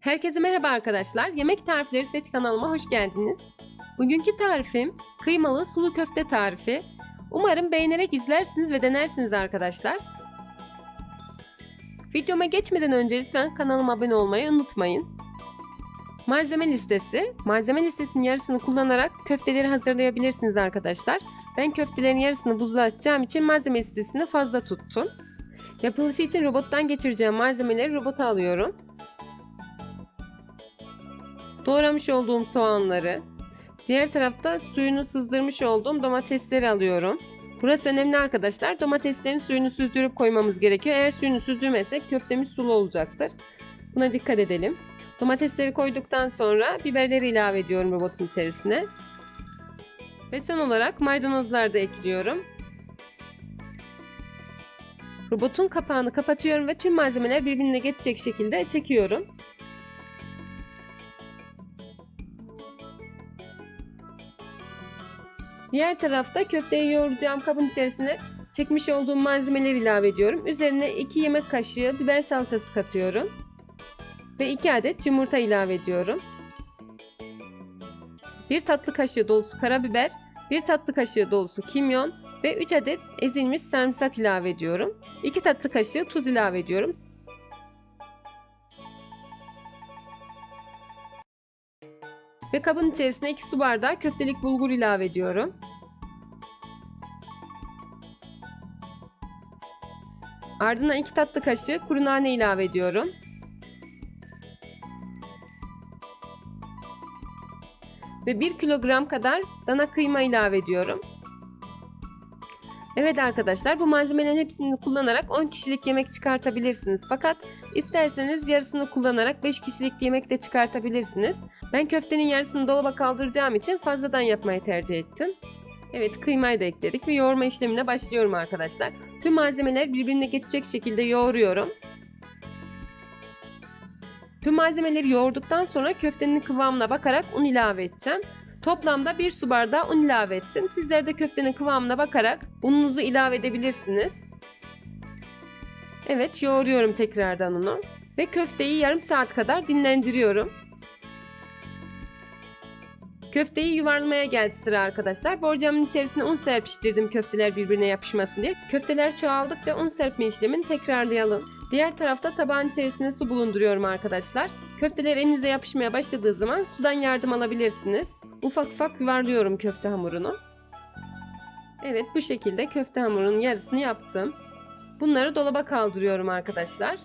Herkese merhaba arkadaşlar. Yemek Tarifleri Seç kanalıma hoş geldiniz. Bugünkü tarifim kıymalı sulu köfte tarifi. Umarım beğenerek izlersiniz ve denersiniz arkadaşlar. Videoma geçmeden önce lütfen kanalıma abone olmayı unutmayın. Malzeme listesi. Malzeme listesinin yarısını kullanarak köfteleri hazırlayabilirsiniz arkadaşlar. Ben köftelerin yarısını buzluğa atacağım için malzeme listesini fazla tuttum. Yapılışı için robottan geçireceğim malzemeleri robota alıyorum. Doğramış olduğum soğanları, diğer tarafta suyunu sızdırmış olduğum domatesleri alıyorum. Burası önemli arkadaşlar. Domateslerin suyunu süzdürüp koymamız gerekiyor. Eğer suyunu süzdürmezsek köftemiz sulu olacaktır. Buna dikkat edelim. Domatesleri koyduktan sonra biberleri ilave ediyorum robotun içerisine. Ve son olarak maydanozlar da ekliyorum. Robotun kapağını kapatıyorum ve tüm malzemeler birbirine geçecek şekilde çekiyorum. Diğer tarafta köfteyi yoğuracağım kabın içerisine çekmiş olduğum malzemeleri ilave ediyorum. Üzerine 2 yemek kaşığı biber salçası katıyorum. Ve 2 adet yumurta ilave ediyorum. 1 tatlı kaşığı dolusu karabiber, 1 tatlı kaşığı dolusu kimyon ve 3 adet ezilmiş sarımsak ilave ediyorum. 2 tatlı kaşığı tuz ilave ediyorum. Ve kabın içerisine 2 su bardağı köftelik bulgur ilave ediyorum. Ardından 2 tatlı kaşığı kuru nane ilave ediyorum. Ve 1 kilogram kadar dana kıyma ilave ediyorum. Evet arkadaşlar bu malzemelerin hepsini kullanarak 10 kişilik yemek çıkartabilirsiniz. Fakat isterseniz yarısını kullanarak 5 kişilik yemek de çıkartabilirsiniz. Ben köftenin yarısını dolaba kaldıracağım için fazladan yapmayı tercih ettim. Evet kıymayı da ekledik ve yoğurma işlemine başlıyorum arkadaşlar. Tüm malzemeler birbirine geçecek şekilde yoğuruyorum. Tüm malzemeleri yoğurduktan sonra köftenin kıvamına bakarak un ilave edeceğim. Toplamda 1 su bardağı un ilave ettim. Sizler de köftenin kıvamına bakarak ununuzu ilave edebilirsiniz. Evet yoğuruyorum tekrardan unu. Ve köfteyi yarım saat kadar dinlendiriyorum. Köfteyi yuvarlamaya geldi sıra arkadaşlar. Borcamın içerisine un serpiştirdim köfteler birbirine yapışmasın diye. Köfteler çoğaldıkça un serpme işlemini tekrarlayalım. Diğer tarafta tabağın içerisine su bulunduruyorum arkadaşlar. Köfteler elinize yapışmaya başladığı zaman sudan yardım alabilirsiniz. Ufak ufak yuvarlıyorum köfte hamurunu. Evet bu şekilde köfte hamurunun yarısını yaptım. Bunları dolaba kaldırıyorum arkadaşlar.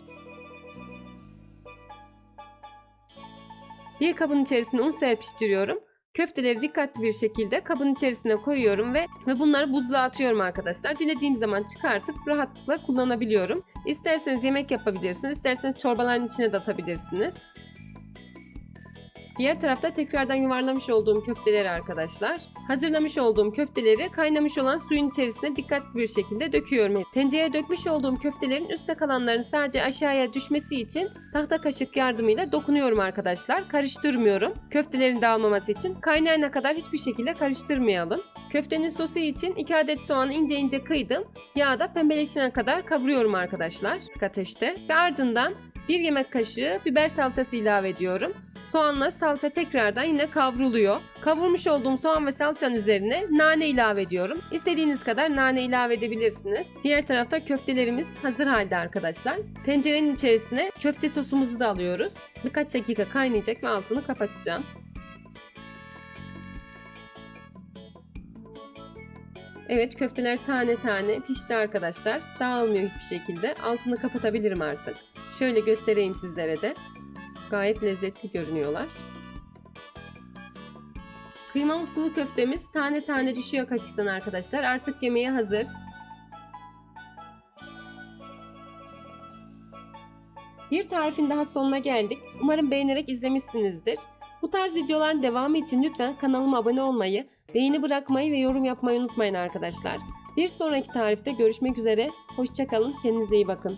Bir kabın içerisine un serpiştiriyorum. Köfteleri dikkatli bir şekilde kabın içerisine koyuyorum ve, ve bunları buzluğa atıyorum arkadaşlar. Dilediğim zaman çıkartıp rahatlıkla kullanabiliyorum. İsterseniz yemek yapabilirsiniz, isterseniz çorbaların içine de atabilirsiniz. Diğer tarafta tekrardan yuvarlamış olduğum köfteleri arkadaşlar. Hazırlamış olduğum köfteleri kaynamış olan suyun içerisine dikkatli bir şekilde döküyorum. Tencereye dökmüş olduğum köftelerin üstte kalanların sadece aşağıya düşmesi için tahta kaşık yardımıyla dokunuyorum arkadaşlar. Karıştırmıyorum. Köftelerin dağılmaması için kaynayana kadar hiçbir şekilde karıştırmayalım. Köftenin sosu için 2 adet soğanı ince ince kıydım. Yağda pembeleşene kadar kavuruyorum arkadaşlar. Tık ateşte. Ve ardından 1 yemek kaşığı biber salçası ilave ediyorum. Soğanla salça tekrardan yine kavruluyor. Kavurmuş olduğum soğan ve salçanın üzerine nane ilave ediyorum. İstediğiniz kadar nane ilave edebilirsiniz. Diğer tarafta köftelerimiz hazır halde arkadaşlar. Tencerenin içerisine köfte sosumuzu da alıyoruz. Birkaç dakika kaynayacak ve altını kapatacağım. Evet köfteler tane tane pişti arkadaşlar. Dağılmıyor hiçbir şekilde. Altını kapatabilirim artık. Şöyle göstereyim sizlere de. Gayet lezzetli görünüyorlar. Kıymalı sulu köftemiz tane tane düşüyor kaşıktan arkadaşlar. Artık yemeğe hazır. Bir tarifin daha sonuna geldik. Umarım beğenerek izlemişsinizdir. Bu tarz videoların devamı için lütfen kanalıma abone olmayı, beğeni bırakmayı ve yorum yapmayı unutmayın arkadaşlar. Bir sonraki tarifte görüşmek üzere. Hoşçakalın. Kendinize iyi bakın.